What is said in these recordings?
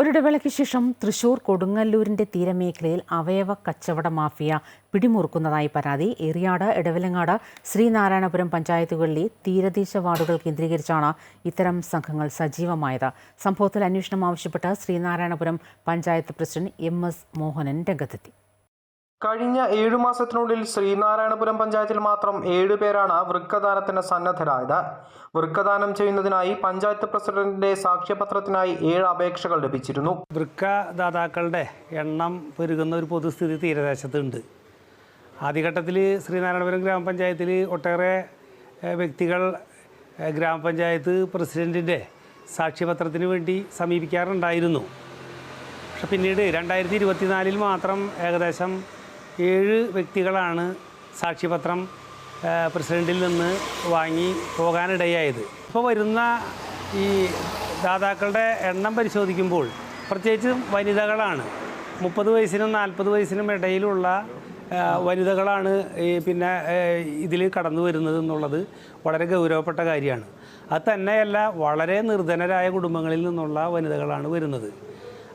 ഒരിടവേളയ്ക്ക് ശേഷം തൃശൂർ കൊടുങ്ങല്ലൂരിന്റെ തീരമേഖലയിൽ അവയവ കച്ചവട മാഫിയ പിടിമുറുക്കുന്നതായി പരാതി. എറിയാട് ഇടവലങ്ങാട് ശ്രീനാരായണപുരം പഞ്ചായത്തുകളിലെ തീരദേശ വാർഡുകൾ കേന്ദ്രീകരിച്ചാണ് ഇത്തരം സംഘങ്ങൾ സജീവമായത്. സംഭവത്തിൽ അന്വേഷണം ആവശ്യപ്പെട്ട് Sreenarayanapuram panchayat president M S Mohanan രംഗത്തെത്തി. കഴിഞ്ഞ ഏഴു മാസത്തിനുള്ളിൽ ശ്രീനാരായണപുരം പഞ്ചായത്തിൽ മാത്രം ഏഴു പേരാണ് വൃക്കദാനത്തിന് സന്നദ്ധരായത്. വൃക്കദാനം ചെയ്യുന്നതിനായി പഞ്ചായത്ത് പ്രസിഡന്റിന്റെ സാക്ഷ്യപത്രത്തിനായി ഏഴ് അപേക്ഷകൾ ലഭിച്ചിരുന്നു. വൃക്കദാതാക്കളുടെ എണ്ണം പെരുകുന്ന ഒരു പൊതുസ്ഥിതി തീരദേശത്തുണ്ട്. ആദ്യഘട്ടത്തിൽ ശ്രീനാരായണപുരം ഗ്രാമപഞ്ചായത്തിൽ ഒട്ടേറെ വ്യക്തികൾ ഗ്രാമപഞ്ചായത്ത് പ്രസിഡന്റിന്റെ സാക്ഷ്യപത്രത്തിന് വേണ്ടി സമീപിക്കാറുണ്ടായിരുന്നു. പക്ഷെ പിന്നീട് രണ്ടായിരത്തി ഇരുപത്തിനാലിൽ മാത്രം ഏകദേശം ഏഴ് വ്യക്തികളാണ് സാക്ഷിപത്രം പ്രസിഡന്റിൽ നിന്ന് വാങ്ങി പോകാനിടയായത്. ഇപ്പോൾ വരുന്ന ഈ ദാതാക്കളുടെ എണ്ണം പരിശോധിക്കുമ്പോൾ പ്രത്യേകിച്ചും വനിതകളാണ്. മുപ്പത് വയസ്സിനും നാൽപ്പത് വയസ്സിനും ഇടയിലുള്ള വനിതകളാണ് പിന്നെ ഇതിൽ കടന്നു വരുന്നത് എന്നുള്ളത് വളരെ ഗൗരവപ്പെട്ട കാര്യമാണ്. അത് തന്നെയല്ല വളരെ നിർധനരായ കുടുംബങ്ങളിൽ നിന്നുള്ള വനിതകളാണ് വരുന്നത്.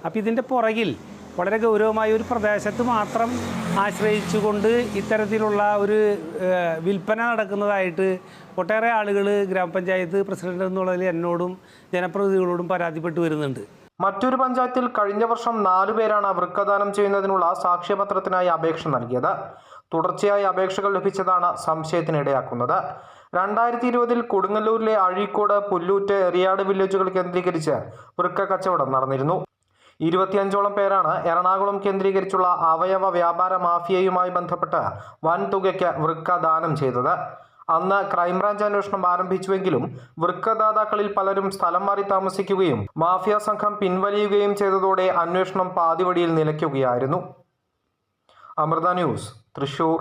അപ്പോൾ ഇതിന്റെ പുറകിൽ വളരെ ഗൗരവമായ ഒരു പ്രദേശത്ത് മാത്രം ആശ്രയിച്ചുകൊണ്ട് ഇത്തരത്തിലുള്ള ഒരു വിൽപ്പന നടക്കുന്നതായിട്ട് ഒട്ടേറെ ആളുകൾ ഗ്രാമപഞ്ചായത്ത് പ്രസിഡന്റ് എന്നുള്ളതിൽ എന്നോടും ജനപ്രതിനിധികളോടും പരാതിപ്പെട്ടു വരുന്നുണ്ട്. മറ്റൊരു പഞ്ചായത്തിൽ കഴിഞ്ഞ വർഷം നാലു പേരാണ് വൃക്കദാനം ചെയ്യുന്നതിനുള്ള സാക്ഷ്യപത്രത്തിനായി അപേക്ഷ നൽകിയത്. തുടർച്ചയായി അപേക്ഷകൾ ലഭിച്ചതാണ് സംശയത്തിനിടയാക്കുന്നത്. രണ്ടായിരത്തി ഇരുപതിൽ കൊടുങ്ങല്ലൂരിലെ അഴീക്കോട് പുല്ലൂറ്റ് എറിയാട് വില്ലേജുകൾ കേന്ദ്രീകരിച്ച് വൃക്ക കച്ചവടം നടന്നിരുന്നു. ഇരുപത്തിയഞ്ചോളം പേരാണ് എറണാകുളം കേന്ദ്രീകരിച്ചുള്ള അവയവ വ്യാപാര മാഫിയയുമായി ബന്ധപ്പെട്ട് വൻ തുകയ്ക്ക് വൃക്ക ദാനം ചെയ്തത്. അന്ന് ക്രൈംബ്രാഞ്ച് അന്വേഷണം ആരംഭിച്ചുവെങ്കിലും വൃക്കദാതാക്കളിൽ പലരും സ്ഥലം മാറി താമസിക്കുകയും മാഫിയ സംഘം പിൻവലിയുകയും ചെയ്തതോടെ അന്വേഷണം പാതിവടിയിൽ നിലയ്ക്കുകയായിരുന്നു. അമൃത ന്യൂസ് തൃശൂർ.